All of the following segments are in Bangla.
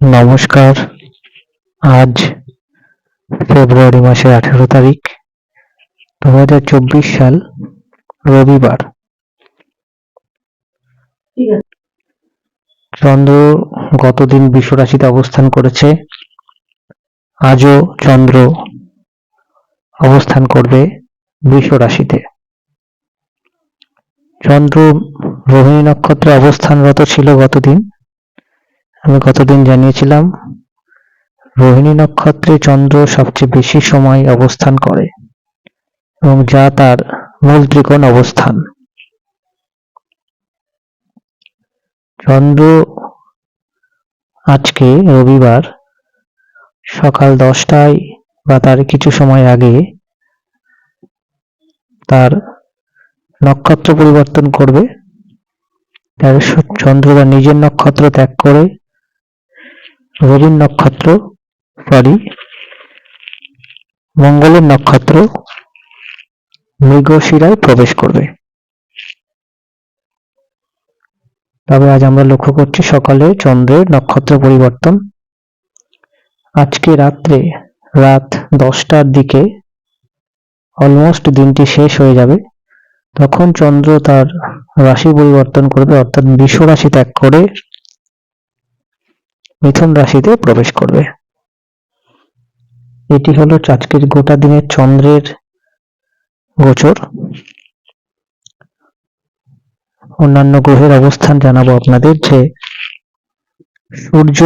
নমস্কার। আজ ফেব্রুয়ারি মাসের আঠেরো তারিখ দু হাজার চব্বিশ সাল, রবিবার। চন্দ্র গতদিন বিশ্ব রাশিতে অবস্থান করেছে। আজও চন্দ্র অবস্থান করবে বৃষ রাশিতে চন্দ্র রোহিণী নক্ষত্রে অবস্থানরত ছিল গতদিন। আমি গতদিন জানিয়েছিলাম? রোহিণী নক্ষত্রে চন্দ্র সবচেয়ে বেশি সময় অবস্থান করে এবং যা তার মূল ত্রিকোণ অবস্থান। চন্দ্র আজকে রবিবার সকাল দশটায় বা তার কিছু সময় আগে তার নক্ষত্র পরিবর্তন করবে। তার চন্দ্র তার নিজের নক্ষত্র ত্যাগ করে রবির নক্ষত্র সরি মঙ্গলের নক্ষত্র, মৃগশিরায় প্রবেশ করবে। তবে আজ আমরা লক্ষ্য করছি সকালে চন্দ্রের নক্ষত্র পরিবর্তন। আজকে রাত্রে, রাত দশটার দিকে অলমোস্ট দিনটি শেষ হয়ে যাবে। তখন চন্দ্র তার রাশি পরিবর্তন করবে, অর্থাৎ বিশ্ব রাশি ত্যাগ করে মিথুন রাশিতে প্রবেশ করবে। এটি হলো আজকের গোটা দিনের চন্দ্রের গোচর। অন্যান্য গ্রহের অবস্থান জানাব আপনাদের যে সূর্য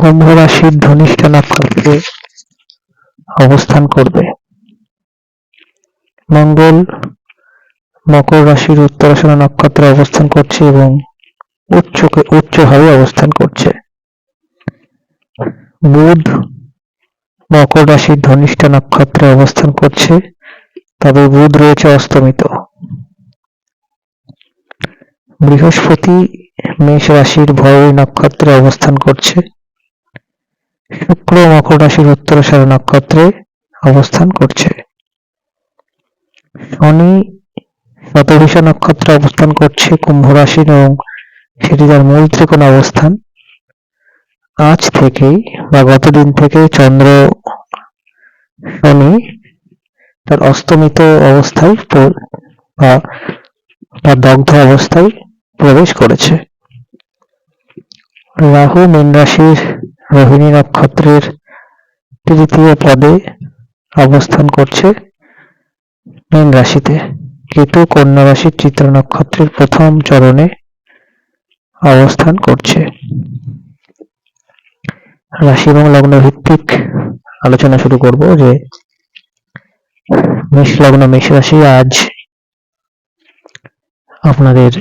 কুম্ভ রাশির ধনিষ্ঠ নক্ষত্রে অবস্থান করবে। মঙ্গল মকর রাশির উত্তরাশনা নক্ষত্রে অবস্থান করছে এবং উচ্চ উচ্চভাবে অবস্থান করছে। বুধ মকর রাশির ধনিষ্ঠ নক্ষত্রে অবস্থান করছে। তবে বুধ রয়েছে অস্তমিত। বৃহস্পতি মেষ রাশির ভরণী নক্ষত্রে অবস্থান করছে। শুক্র মকর রাশির উত্তরাষাঢ় নক্ষত্রে অবস্থান করছে। শনি শতভিষা নক্ষত্রে অবস্থান করছে, কুম্ভ রাশির এবং সেটি তার মূল ত্রিকোণ অবস্থান। আজ থেকেই বা গতদিন থেকে চন্দ্র শনি তার অস্তমিত অবস্থায় বা বা দগ্ধ অবস্থায় প্রবেশ করেছে। রাহু, মীন রাশির রোহিণী নক্ষত্রের তৃতীয় পদে অবস্থান করছে মীন রাশিতে। কেতু, কন্যা রাশির চিত্র নক্ষত্রের প্রথম চরণে অবস্থান করছে। রাশি এবং লগ্ন ভিত্তিক আলোচনা শুরু করব যে মেষ লগ্ন, মেষ রাশি আজ আপনাদের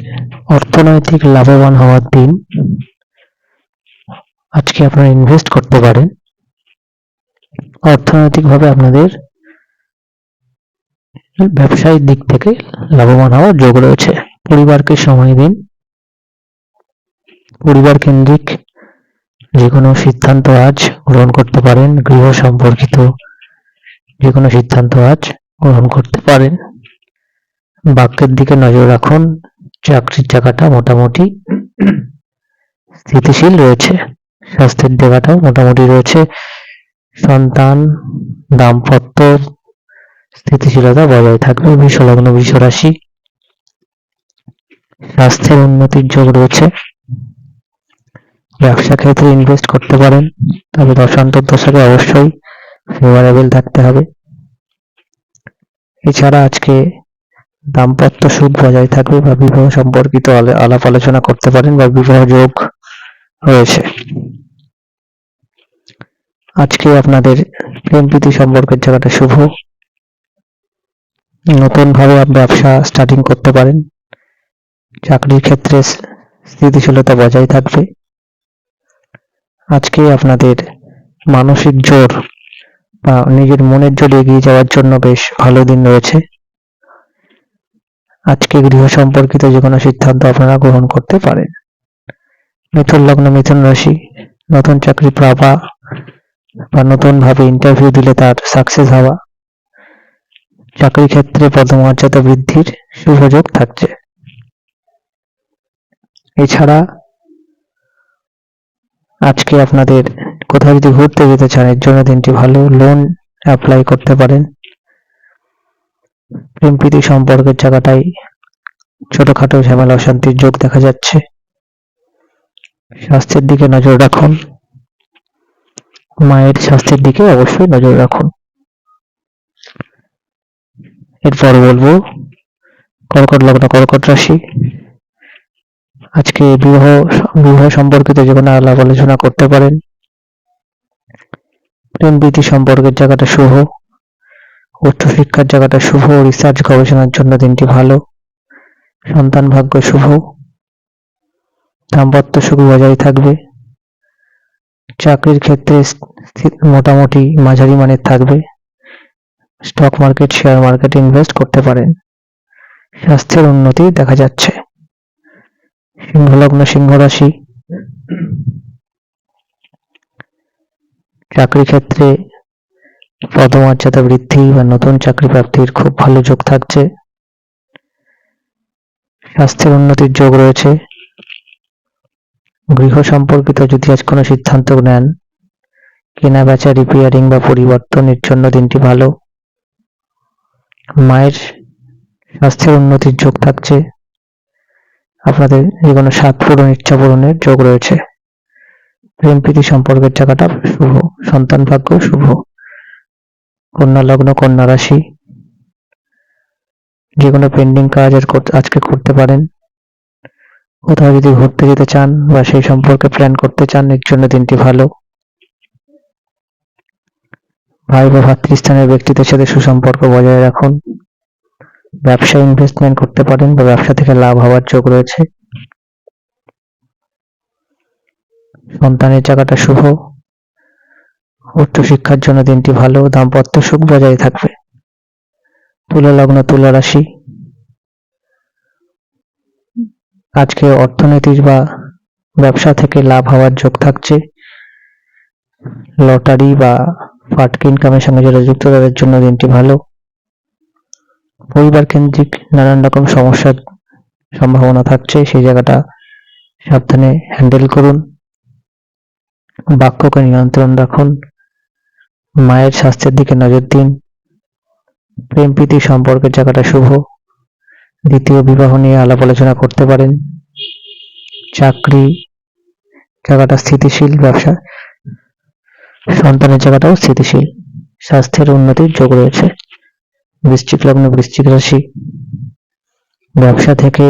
অর্থনৈতিক লাভবান হওয়ার দিন। আজকে আপনারা ইনভেস্ট করতে পারেন। অর্থনৈতিকভাবে আপনাদের ব্যবসায়িক দিক থেকে লাভবান হওয়ার যোগ রয়েছে। পরিবারকে সময় দিন। পরিবার কেন্দ্রিক যে কোনো সিদ্ধান্ত আজ গ্রহণ করতে পারেন, গৃহ সম্পর্কিত যে কোনো সিদ্ধান্ত আজ গ্রহণ করতে পারেন। বাক্যের দিকে নজর রাখুন, চাকরির জায়গাটা মোটামুটি স্থিতিশীল রয়েছে, স্বাস্থ্যের জায়গাটাও মোটামুটি রয়েছে, সন্তান, দাম্পত্য স্থিতিশীলতা বজায় থাকবে বিশ্বলগ্ন বিশ্ব রাশি স্বাস্থ্যের উন্নতির যোগ রয়েছে। ব্যবসা ক্ষেত্রে ইনভেস্ট করতে পারেন, তবে দশান্তর দশাকে অবশ্যই ফেভারেবল থাকতে হবে। এছাড়া আজকে দাম্পত্য সুখ বজায় থাকবে বা বিবাহ সম্পর্কিত আলে- আলাপ আলোচনা করতে পারেন বা বিবাহ যোগ রয়েছে। আজকে আপনাদের প্রেম প্রীতি সম্পর্কের জায়গাটা শুভ। নতুন ভাবে ব্যবসা স্টার্টিং করতে পারেন। চাকরির ক্ষেত্রে স্থিতিশীলতা বজায় থাকবে। আজকে আপনাদের মানসিক জোর বা নিজের মনের জোর এগিয়ে যাওয়ার জন্য বেশ ভালো দিন রয়েছে। আজকে গৃহ সম্পর্কিত যে কোনো সিদ্ধান্ত আপনারা গ্রহণ করতে পারেন। মিথুন লগ্ন, মিথুন রাশি, নতুন চাকরি পাওয়া বা নতুন ভাবে ইন্টারভিউ দিলে তার সাকসেস হওয়া। চাকরি ক্ষেত্রে পদমর্যাদা বৃদ্ধির সুযোগ থাকছে। এছাড়া আজকে আপনাদের কোথাও যদি ঘুরতে যেতে চান, এর জন্য দিনটি ভালো লোন অ্যাপ্লাই করতে পারেন। প্রেম প্রীতি সম্পর্কের জায়গাটাই ছোটখাটো ঝামেলা অশান্তির যোগ দেখা যাচ্ছে। স্বাস্থ্যের দিকে নজর রাখুন। মায়ের স্বাস্থ্যের দিকে অবশ্যই নজর রাখুন। এরপর বলব, কর্কট লগ্ন, কর্কট রাশি। আজকে বিবাহ বিবাহ সম্পর্কিত যে কোনো আলাপ আলোচনা করতে পারেন। প্রেম প্রীতি সম্পর্কের জায়গাটা শুভ। উচ্চ শিক্ষার জায়গাটা শুভ। রিসার্চ গবেষণার জন্য দিনটি ভালো। সন্তান ভাগ্য শুভ। দাম্পত্য সুখ বজায় থাকবে। চাকরির ক্ষেত্রে মোটামুটি মাঝারি মানের থাকবে। Stock market share market invest করতে পারেন। স্বাস্থ্যের উন্নতি দেখা যাচ্ছে। সিংহলগ্ন সিংহ রাশি চাকরি ক্ষেত্রে পদমর্যাদা বৃদ্ধি বা নতুন চাকরি প্রাপ্তির খুব ভালো যোগ থাকছে। স্বাস্থ্যের উন্নতির যোগ রয়েছে। গৃহ সম্পর্কিত যদি আজ কোনো সিদ্ধান্ত নেন, কেনা বেচা রিপেয়ারিং বা পরিবর্তনের জন্য দিনটি ভালো। মায়ের স্বাস্থ্যের উন্নতির যোগ থাকছে। আপনাদের যে কোনো স্বাদ পূরণ, ইচ্ছা পূরণের যোগ রয়েছে। প্রেম, প্রীতি সম্পর্কের জায়গাটা শুভ, সন্তান ভাগ্য শুভ। কন্যা লগ্ন, কন্যা রাশি। যে কোনো পেন্ডিং কাজ আজ আজকে করতে পারেন। কোথাও যদি ঘুরতে যেতে চান বা সেই সম্পর্কে প্ল্যান করতে চান, এর জন্য দিনটি ভালো। ভাই বা ভাতৃস্থানের ব্যক্তিদের সাথে সুসম্পর্ক বজায় রাখুন। ব্যবসা ইনভেস্টমেন্ট করতে পারেন বা ব্যবসা থেকে লাভ হওয়ার যোগ রয়েছে। সন্তানের জায়গাটা শুভ। উচ্চ শিক্ষার জন্য দিনটি ভালো। দাম্পত্য সুখ বজায় থাকবে। তুলা লগ্ন, তুলা রাশি। আজকে অর্থনীতির বা ব্যবসা থেকে লাভ হওয়ার যোগ থাকছে। লটারি বা ফাটক ইনকামের সঙ্গে যারা যুক্ত, তাদের জন্য দিনটি ভালো। পরিবার কেন্দ্রিক নানান রকম সমস্যার সম্ভাবনা থাকছে, সেই জায়গাটা সাবধানে হ্যান্ডেল করুন। বাক্যকে নিয়ন্ত্রণ রাখুন। মায়ের স্বাস্থ্যের দিকে নজর দিন। প্রেম, প্রীতি সম্পর্কের জায়গাটা শুভ। দ্বিতীয় বিবাহ নিয়ে আলাপ আলোচনা করতে পারেন। চাকরি জায়গাটা স্থিতিশীল, ব্যবসা সন্তানের জায়গাটাও স্থিতিশীল। স্বাস্থ্যের উন্নতির যোগ রয়েছে। বৃশ্চিক লগ্ন, বৃশ্চিক রাশি। ব্যবসা থেকে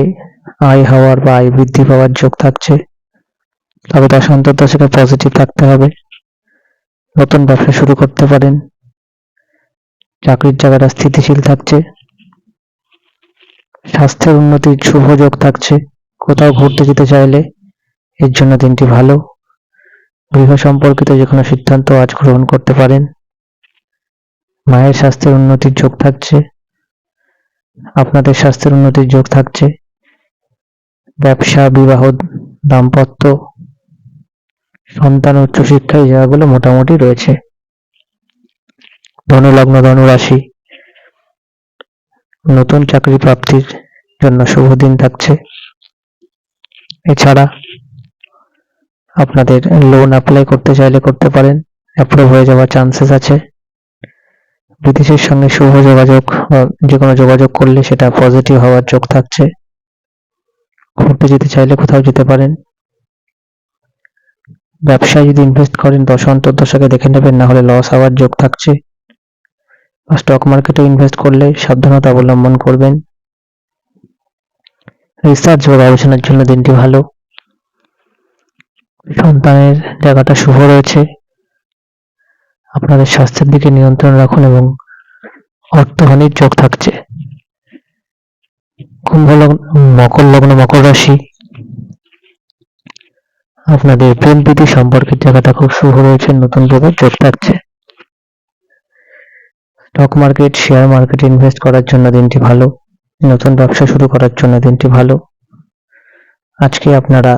আয় হওয়ার বা আয় বৃদ্ধি পাওয়ার যোগ থাকছে। তবে তার সন্তর দশকে পজিটিভ থাকতে হবে। নতুন ব্যবসা শুরু করতে পারেন। চাকরির জায়গাটা স্থিতিশীল থাকছে। স্বাস্থ্যের উন্নতির শুভ যোগ থাকছে। কোথাও ঘুরতে যেতে চাইলে এর জন্য দিনটি ভালো। গৃহ সম্পর্কিত যে কোনো সিদ্ধান্ত আজ গ্রহণ করতে পারেন। মায়ের স্বাস্থ্যের উন্নতির যোগ থাকছে, আপনাদের স্বাস্থ্যের উন্নতির যোগ থাকছে, ব্যবসা, বিবাহ, দাম্পত্য, সন্তান, উচ্চশিক্ষা, এই জায়গাগুলো মোটামুটি রয়েছে। ধনুলগ্ন ধনু রাশি নতুন চাকরি প্রাপ্তির জন্য শুভ দিন থাকছে। এছাড়া আপনাদের লোন অ্যাপ্লাই করতে চাইলে করতে পারেন অ্যাপ্রুভ হয়ে যাওয়ার চান্সেস আছে। বিদেশের সঙ্গে শুভ যোগাযোগ যে কোনো যোগাযোগ করলে সেটা পজিটিভ হওয়ার যোগ থাকছে। ঘুরতে যেতে চাইলে কোথাও যেতে পারেন। ব্যবসায় যদি ইনভেস্ট করেন, দশ অন্তর্দশাকে দেখে নেবেন, না হলে লস হওয়ার যোগ থাকছে। স্টক মার্কেটে ইনভেস্ট করলে সাবধানতা অবলম্বন করবেন। রিসার্চ বা গবেষণার জন্য দিনটি ভালো। সন্তানের জায়গাটা শুভ রয়েছে। আপনাদের স্বাস্থ্যের দিকে নিয়ন্ত্রণ রাখুন এবং অর্থহানির যোগ থাকছে। কুম্ভ লগ্ন মকর লগ্ন মকর রাশি। আপনাদের প্রেম প্রীতি সম্পর্কের জায়গাটা খুব শুভ রয়েছে, নতুন যোগের যোগ থাকছে। স্টক মার্কেট শেয়ার মার্কেটে ইনভেস্ট করার জন্য দিনটি ভালো। নতুন ব্যবসা শুরু করার জন্য দিনটি ভালো। আজকে আপনারা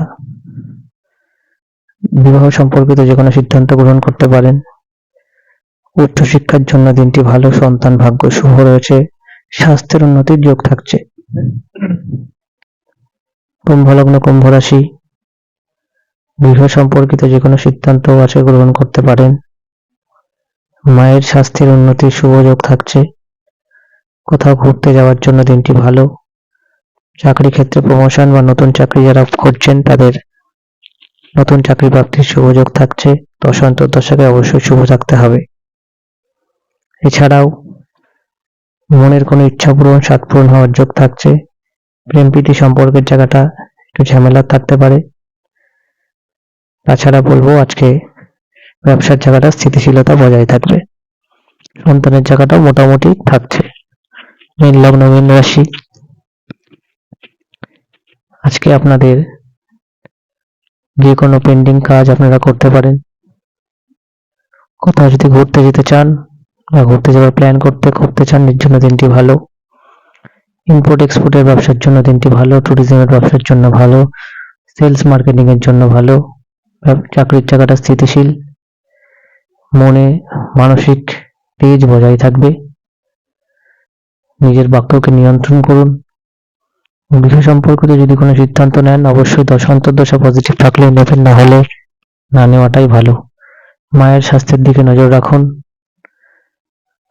বিবাহ সম্পর্কিত যে কোনো সিদ্ধান্ত গ্রহণ করতে পারেন। উচ্চশিক্ষার জন্য দিনটি ভালো সন্তান ভাগ্য শুভ রয়েছে। স্বাস্থ্যের উন্নতির যোগ থাকছে। কুম্ভ লগ্ন কুম্ভ রাশি গৃহ সম্পর্কিত যে কোনো সিদ্ধান্ত আছে গ্রহণ করতে পারেন। মায়ের স্বাস্থ্যের উন্নতির শুভ যোগ থাকছে। কোথাও ঘুরতে যাওয়ার জন্য দিনটি ভালো। চাকরি ক্ষেত্রে প্রমোশন বা নতুন চাকরি যারা করছেন তাদের নতুন চাকরি প্রাপ্তির শুভ যোগ থাকছে। দশান্তর দশাকে অবশ্যই শুভ থাকতে হবে। এছাড়াও মনের কোনো ইচ্ছা পূরণ, স্বাদ পূরণ হওয়ার যোগ থাকছে। প্রেম প্রীতি সম্পর্কের জায়গাটা একটু ঝামেলা থাকতে পারে। তাছাড়া বলব, আজকে ব্যবসার জায়গাটা স্থিতিশীলতা বজায় থাকবে। সন্তানের জায়গাটাও মোটামুটি থাকছে। মীন লগ্ন, মীন রাশি। আজকে আপনাদের যে কোনো পেন্ডিং কাজ আপনারা করতে পারেন। কোথাও যদি ঘুরতে যেতে চান বা ঘুরতে যাওয়ার প্ল্যান করতে করতে চান, এর জন্য দিনটি ভালো। ইম্পোর্ট এক্সপোর্টের ব্যবসার জন্য দিনটি ভালো ট্যুরিজমের ব্যবসার জন্য ভালো সেলস মার্কেটিং এর জন্য ভালো চাকরির জায়গাটা স্থিতিশীল, মনে, মানসিক তেজ বজায় থাকবে। নিজের বাক্যকে নিয়ন্ত্রণ করুন। গৃহ সম্পর্কিত যদি কোনো সিদ্ধান্ত নেন, অবশ্যই দশা পজিটিভ থাকলে নেবেন, না হলে না নেওয়াটাই ভালো। মায়ের স্বাস্থ্যের দিকে নজর রাখুন।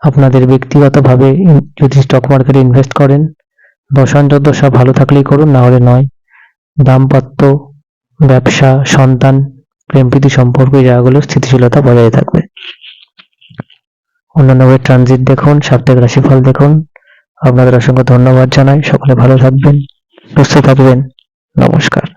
আপনাদের ব্যক্তিগতভাবে যদি স্টক মার্কেটে ইনভেস্ট করেন দশা ভালো থাকলেই করুন, না হলে নয়। দাম্পত্য, ব্যবসা, সন্তান, প্রেম প্রীতি সম্পর্ক জায়গাগুলো স্থিতিশীলতা বজায় থাকবে। অন্যান্য ট্রানজিট দেখুন, সাপ্তাহিক রাশিফল দেখুন। আপনাদের অসংখ্য ধন্যবাদ জানাই। সকলে ভালো থাকবেন, সুস্থ থাকবেন। নমস্কার।